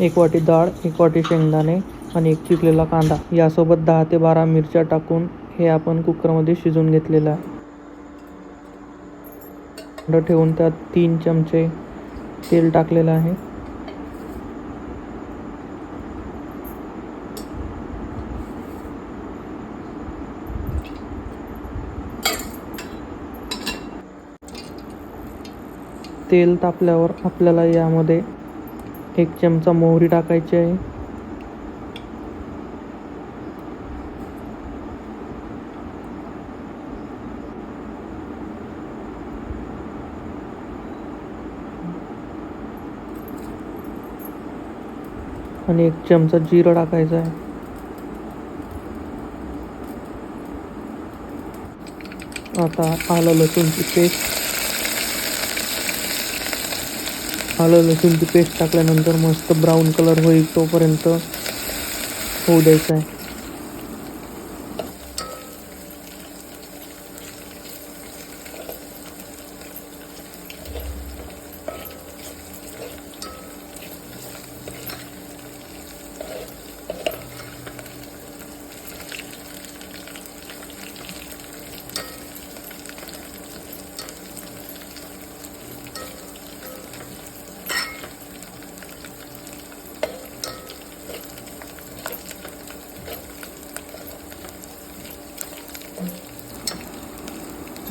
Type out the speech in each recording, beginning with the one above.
एक वाटी डाळ एक वाटी शेंगदाणे आणि एक चिरलेला कांदा. यासोबत दहा ते बारा मिरच्या टाकून हे आपण कुकरमध्ये शिजून घेतलेलं आहे. थंड ठेवून त्यात तीन चमचे तेल टाकलेलं आहे. तेल तापल्यावर आपल्याला यामध्ये एक चमचा मोहरी टाकायची आहे. आणि एक चमचा जिरं टाकायचं आहे. आता आलं लसूणची पेस्ट. आलं लसूणची पेस्ट टाकल्यानंतर मस्त ब्राऊन कलर होईल तोपर्यंत होऊ द्यायचं आहे.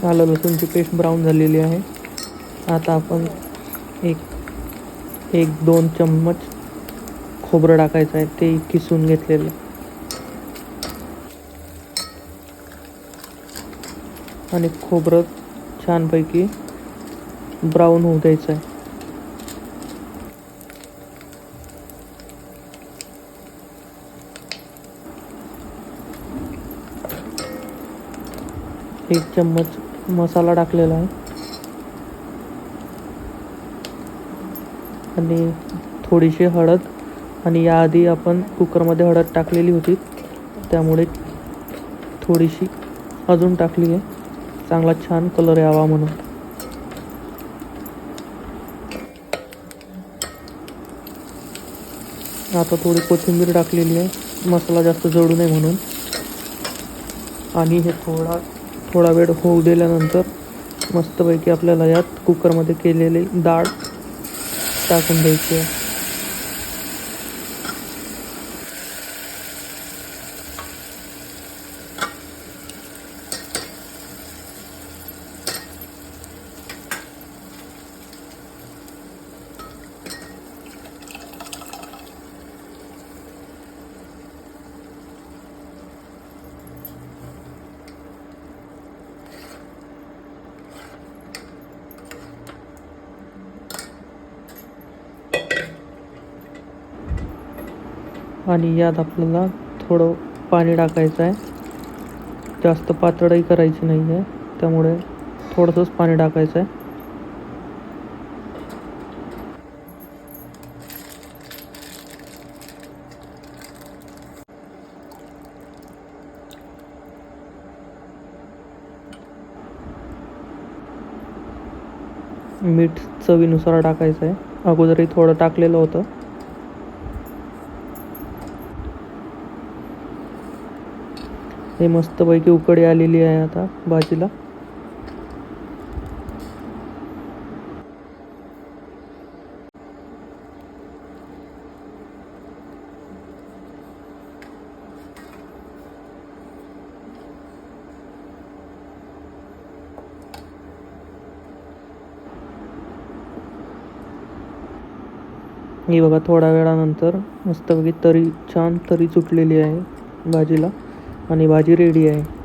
आलं लसूणची पेस्ट ब्राऊन झालेली आहे. आता आपण एक एक दोन चम्मच खोबरं टाकायचं आहे ते किसून घेतलेलं. आणि खोबरं छानपैकी ब्राऊन होऊ द्यायचं आहे. एक चम्मच मसाला टाकलेला आहे. आणि थोडीशी हळद. आणि याआधी आपण कुकरमध्ये हळद टाकलेली होती. त्यामुळे थोडीशी अजून टाकली आहे. चांगला छान कलर यावा म्हणून. आता थोडी कोथिंबीर टाकलेली आहे. मसाला जास्त जळू नये म्हणून. आणि हे थोडा थोडा वेळ होऊ दिल्यानंतर मस्तपैकी आपल्याला यात कुकरमध्ये केलेली डाळ टाकून द्यायची आहे. आणि यात आपल्याला थोडं पाणी टाकायचं आहे. जास्त पातळही करायची नाही आहे त्यामुळे थोडंसंच पाणी टाकायचं आहे. मीठ चवीनुसार टाकायचं आहे. अगोदरही थोडं टाकलेलं होतं. हे मस्तपैकी उकडी आलेली आहे आता भाजीला. हे बघा थोड्या वेळानंतर मस्तपैकी तरी छान तरी सुटलेली आहे भाजीला. आणि भाजी रेडी आहे.